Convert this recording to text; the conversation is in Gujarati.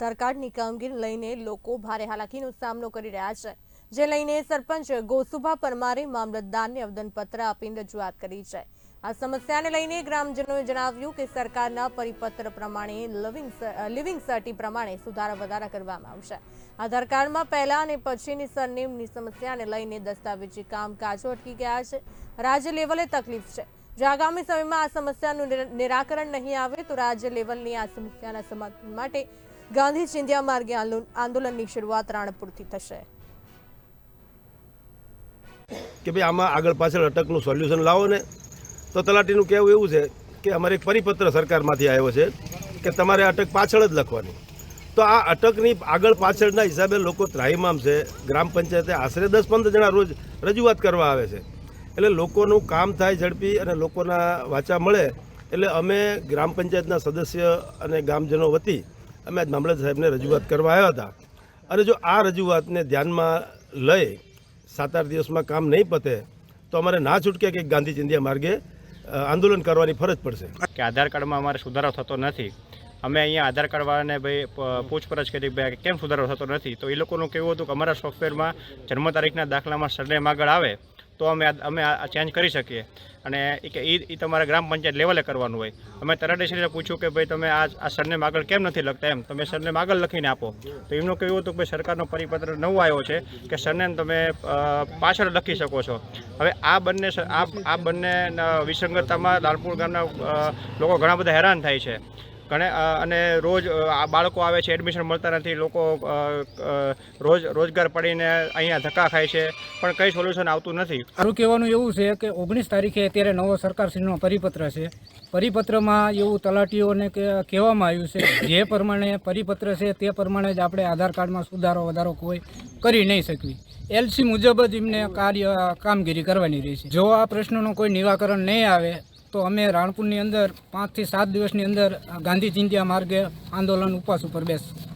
સરકારની કામગીરી લઈને લોકો ભારે હાલાકીનો સામનો કરી રહ્યા છે, જે લઈને સરપંચ ગોસુભા પરમારે મામલતદારને આવેદનપત્ર આપીને રજૂઆત કરી છે. આ સમસ્યાને લઈને ગ્રામજનોએ જણાવ્યું કે સરકારના પરિપત્ર પ્રમાણે લિવિંગ લિવિંગ સર્ટી પ્રમાણે સુધારા વધારા કરવામાં આવશે. આધાર કાર્ડમાં પહેલા અને પછીની સરનેમની સમસ્યાને લઈને દસ્તાવેજી કામકાજો અટકી ગયા છે. રાજ્ય લેવલે તકલીફ છે. જો આગામી સમયમાં આ સમસ્યાનું નિરાકરણ નહીં આવે તો રાજ્ય લેવલની આ સમસ્યાના સમાધાન માટે ગાંધી ચિંધ્યા માર્ગે આંદોલન- આંદોલનની શરૂઆત રાણપુરથી થશે. કે ભાઈ આમાં આગળ પાછળ અટકનું સોલ્યુશન લાવો ને. તો તલાટીનું કહેવું એવું છે કે અમારે એક પરિપત્ર સરકારમાંથી આવ્યો છે કે તમારે અટક પાછળ જ લખવાની. તો આ અટકની આગળ પાછળના હિસાબે લોકો ત્રાહીમામ છે, ગ્રામ પંચાયતે આશરે દસ પંદર જણા રોજ રજૂઆત કરવા આવે છે. એટલે લોકોનું કામ થાય ઝડપી અને લોકોના વાચા મળે. એટલે અમે ગ્રામ પંચાયતના સદસ્ય અને ગામજનો વતી અમે આજ મામલત સાહેબને રજૂઆત કરવા આવ્યા હતા. અને જો આ રજૂઆતને ધ્યાનમાં લઈ સાત આઠ દિવસમાં કામ નહીં પતે, તો અમારે ના છૂટકે કે ગાંધી ચિંધ્યા માર્ગે આંદોલન કરવાની ફરજ પડશે. કે આધાર કાર્ડમાં અમારે સુધારો થતો નથી. અમે અહીંયા આધાર કાર્ડવાળાને ભાઈ પૂછપરછ કરી ભાઈ કેમ સુધારો થતો નથી? તો એ લોકોનું કેવું હતું કે અમારા સોફ્ટવેરમાં જન્મ તારીખના દાખલામાં સરનેમ આગળ આવે તો અમે અમે આ ચેન્જ કરી શકીએ. અને એ એ તમારે ગ્રામ પંચાયત લેવલે કરવાનું હોય. અમે તલાટીશ્રીને પૂછ્યું કે ભાઈ તમે આ આ સરનેમ આગળ કેમ નથી લખતા એમ. તમે સરનેમ આગળ લખીને આપો. તો એમનું કેવું હતું કે સરકારનો પરિપત્ર નવો આવ્યો છે કે સરનેમ તમે પાછળ લખી શકો છો. હવે આ બંને આ બંને વિસંગતતામાં લાલપુર ગામના લોકો ઘણા બધા હેરાન થાય છે. ઘણે અને રોજ આ બાળકો આવે છે એડમિશન મળતા નથી, લોકો રોજ, રોજગાર પડીને અહીંયા ધક્કા ખાય છે, પણ કંઈ સોલ્યુશન આવતું નથી. મારું કહેવાનું એવું છે કે ઓગણીસ તારીખે અત્યારે નવો સરકારશ્રીનો પરિપત્ર છે. પરિપત્રમાં એવું તલાટીઓને કે, કહેવામાં આવ્યું છે જે પ્રમાણે પરિપત્ર છે તે પ્રમાણે જ આપણે આધાર કાર્ડમાં સુધારો વધારો કોઈ કરી નહીં શકવી. એલસી મુજબ જ એમને કાર્ય, કામગીરી કરવાની રહેશે. જો આ પ્રશ્નનું કોઈ નિરાકરણ નહીં આવે તો અમે રાણપુરની અંદર પાંચથી સાત દિવસની અંદર ગાંધી ચિંધ્યા માર્ગે આંદોલન ઉપવાસ ઉપર બેસશું